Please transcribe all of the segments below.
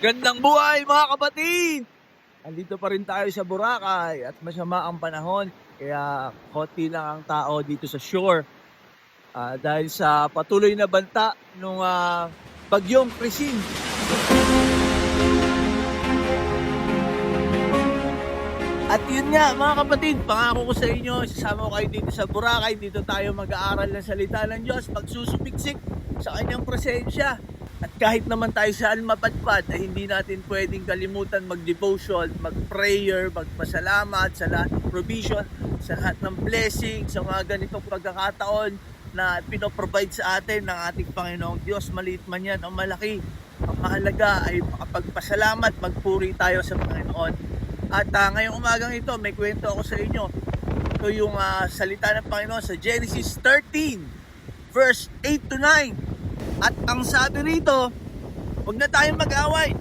Gandang buhay mga kapatid! Andito pa rin tayo sa Boracay at masama ang panahon kaya konti lang ang tao dito sa shore. Ah, dahil sa patuloy na banta ng bagyong Krisin. At yun nga mga kapatid, pangako ko sa inyo, sasama ko kayo dito sa Boracay, dito tayo mag-aaral ng salita ng Diyos, magsusupiksik sa kanyang presensya. At kahit naman tayo saan mapadpad, ay hindi natin pwedeng kalimutan mag-devotion, mag-prayer, magpasalamat sa lahat ng provision, sa lahat ng blessing, sa mga ganitong pagkakataon na pinoprovide sa atin ng ating Panginoong Diyos, maliit man yan o malaki. Ang mahalaga ay makapagpasalamat, magpuri tayo sa Panginoon. At ah, ngayong umagang ito, may kwento ako sa inyo. Ito yung ah, salita ng Panginoon sa Genesis 13, verse 8 to 9. At ang sabi rito, huwag na tayong mag-away.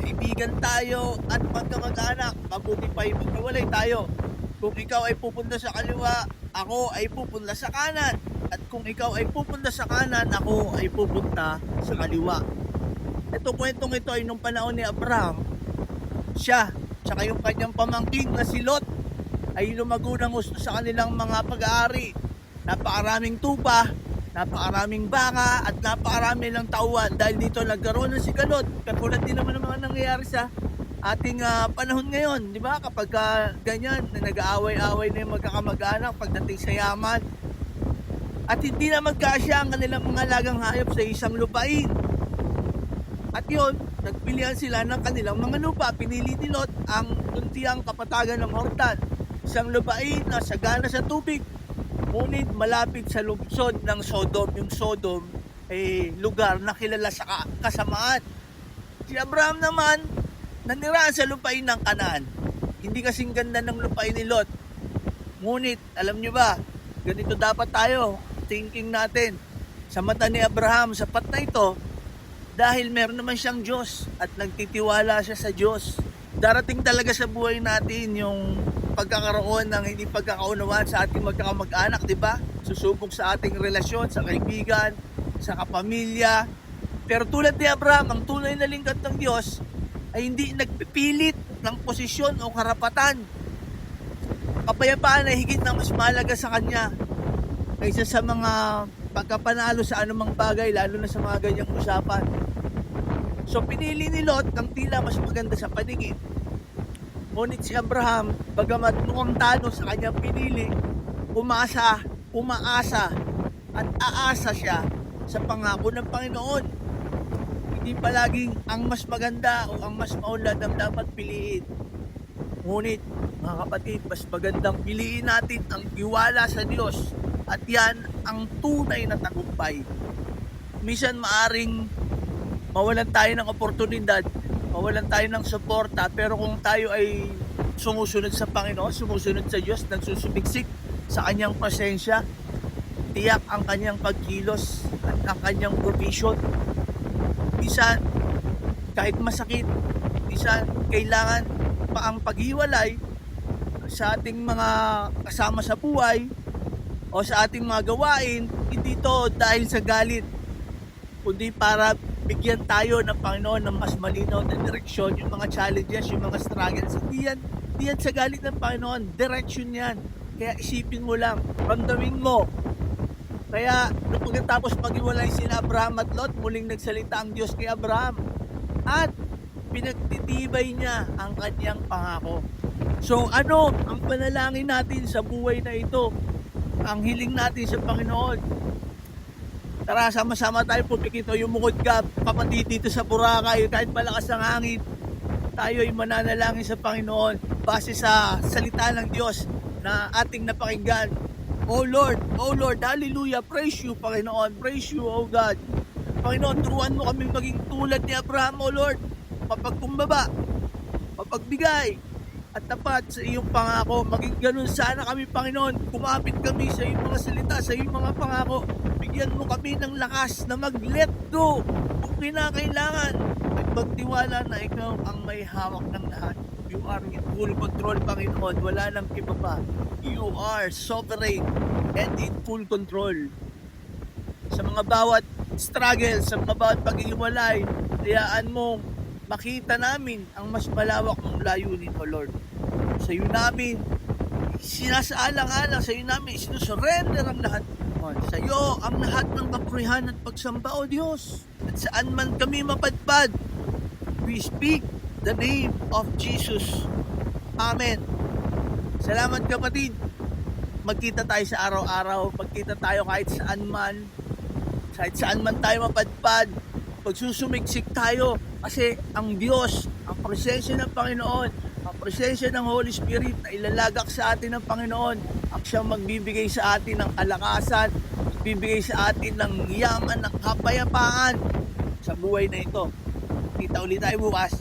Kaibigan tayo at magkamag-anak. Mabuti pa yung magkawalay tayo. Kung ikaw ay pupunta sa kaliwa, ako ay pupunta sa kanan. At kung ikaw ay pupunta sa kanan, ako ay pupunta sa kaliwa. Ito kwentong ito ay nung panahon ni Abraham. Siya, tsaka yung kanyang pamangkin na si Lot ay lumago ng gusto sa kanilang mga pag-aari. Napakaraming tupa, napakaraming baka at napakarami ng tauhan dahil dito nagkaroon ng sigalot. Katulad din naman ng mga nangyayari sa ating ah, panahon ngayon, di ba? Kapag ah, ganyan, na nag-aaway-away na yung magkakamag-anak pagdating sa yaman at hindi na magkasya ang kanilang mga lagang hayop sa isang lupain. At yun, nagpilihan sila ng kanilang mga lupa. Pinili ni Lot ang tuntiang kapatagan ng Hortan. Isang lupain na sagana sa tubig. Ngunit malapit sa lungsod ng Sodom. Yung Sodom ay lugar na kilala sa ka- kasamaan. Si Abraham naman, naniraan sa lupain ng Kanaan. Hindi kasing ganda ng lupain ni Lot. Ngunit, alam nyo ba, ganito dapat tayo, thinking natin. Sa mata ni Abraham, sapat na ito, dahil meron naman siyang Diyos at nagtitiwala siya sa Diyos. Darating talaga sa buhay natin yung pagkakaroon ng hindi pagkakaunawaan sa ating magkakamag-anak, di ba? Susubok sa ating relasyon, sa kaibigan, sa kapamilya. Pero tulad ni Abraham, ang tunay na lingkod ng Diyos ay hindi nagpipilit ng posisyon o karapatan. Kapayapaan ay higit na mas mahalaga sa kanya kaysa sa mga pagkapanalo sa anumang bagay, lalo na sa mga ganyang usapan. So pinili ni Lot ang tila mas maganda sa paningin. Ngunit si Abraham, bagamat talo sa kanyang pinili, umasa, umaasa at aasa siya sa pangako ng Panginoon. Hindi palaging ang mas maganda o ang mas maunlad ang dapat piliin. Ngunit, mga kapatid, mas magandang piliin natin ang tiwala sa Diyos at yan ang tunay na tagumpay. Minsan maaring mawalan tayo ng oportunidad, mawalan tayo ng suporta, pero kung tayo ay sumusunod sa Panginoon, sumusunod sa Diyos, nagsusubiksik sa kanyang pasensya, tiyak ang kanyang pagkilos at ang kanyang provision. Minsan, kahit masakit, minsan kailangan pa ang paghiwalay sa ating mga kasama sa buhay o sa ating mga gawain, hindi to dahil sa galit, kundi para bigyan tayo ng Panginoon ng mas malinaw na direksyon, yung mga challenges, yung mga struggles. Hindi yan, hindi yan sa galit ng Panginoon, direction yan. Kaya isipin mo lang, ramdamin mo. Kaya nung pagkatapos maghiwalay sila Abraham at Lot, muling nagsalita ang Diyos kay Abraham. At pinagtitibay niya ang kanyang pangako. So ano ang panalangin natin sa buhay na ito? Ang hiling natin sa Panginoon. Tara, sama-sama tayo pumikito yung mukod ka, kapatid dito sa Boracay, kahit malakas ang hangin, tayo ay mananalangin sa Panginoon base sa salita ng Diyos na ating napakinggan. Oh Lord, oh Lord, hallelujah, praise you Panginoon, praise you, oh God. Panginoon, turuan mo kaming maging tulad ni Abraham, oh Lord, mapagkumbaba, mapagbigay, at tapat sa iyong pangako. Maging ganun sana kami, Panginoon. Kumapit kami sa iyong mga salita, sa iyong mga pangako. Bigyan mo kami ng lakas na mag-let go kung kinakailangan. At magtiwala na ikaw ang may hawak ng lahat. You are in full control, Panginoon. Wala nang iba pa. You are sovereign and in full control. Sa mga bawat struggle, sa mga bawat paghihiwalay, hayaan mo makita namin ang mas malawak mong layunin, O Lord. Sa iyo namin, sinasaalang-alang, sa iyo namin, sinusurrender ang lahat. O, Sa iyo, ang lahat ng kapurihan at pagsamba, O Diyos. At saan man kami mapadpad, we speak the name of Jesus. Amen. Salamat kapatid. Magkita tayo sa araw-araw, magkita tayo kahit saan man, kahit saan man tayo mapadpad, pagsusumiksik tayo kasi ang Diyos, ang presensya ng Panginoon, ang presensya ng Holy Spirit na ilalagak sa atin ng Panginoon, ang siyang magbibigay sa atin ng kalakasan, magbibigay sa atin ng yaman, ng kapayapaan sa buhay na ito. Kita ulit tayo bukas.